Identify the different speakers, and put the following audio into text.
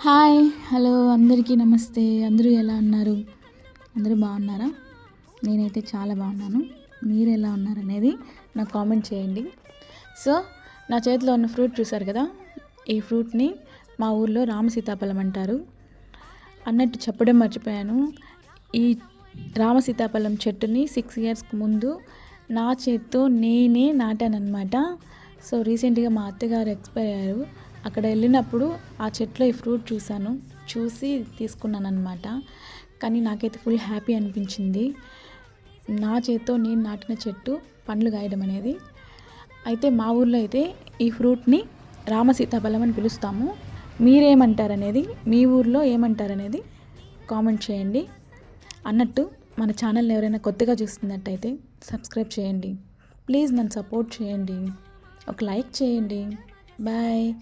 Speaker 1: Hi hello అందరికీ నమస్తే. అందరూ ఎలా ఉన్నారు? అందరూ బాగున్నారా? నేనైతే చాలా బాగున్నాను. మీరు ఎలా ఉన్నారు అనేది నాకు కామెంట్ చేయండి. సో నా చేతిలో ఉన్న ఫ్రూట్ చూసారు కదా? ఈ ఫ్రూట్ని మా ఊర్లో రామ సీతాఫలం అంటారు. అన్నట్టు చెప్పడం మర్చిపోయాను. ఈ రామ సీతాఫలం చెట్టుని సిక్స్ ఇయర్స్కి ముందు నా చేత్తో నేనే నాటానన్నమాట. సో రీసెంట్గా మా అత్తగారు ఎక్స్పైర్ అయ్యారు. అక్కడ వెళ్ళినప్పుడు ఆ చెట్లో ఈ ఫ్రూట్ చూశాను. చూసి తీసుకున్నాను అనమాట కానీ నాకైతే ఫుల్ హ్యాపీ అనిపించింది. నా చేత్తో నేను నాటిన చెట్టు పండ్లు గాయడం అనేది. అయితే మా ఊర్లో అయితే ఈ ఫ్రూట్ని రామ సీతాఫలం అని పిలుస్తాము. మీరేమంటారనేది మీ ఊర్లో ఏమంటారనేది కామెంట్ చేయండి. అన్నట్టు మన ఛానల్ని ఎవరైనా కొత్తగా చూస్తున్నట్టయితే సబ్స్క్రైబ్ చేయండి. ప్లీజ్ నన్ను సపోర్ట్ చేయండి. ఒక లైక్ చేయండి. బాయ్.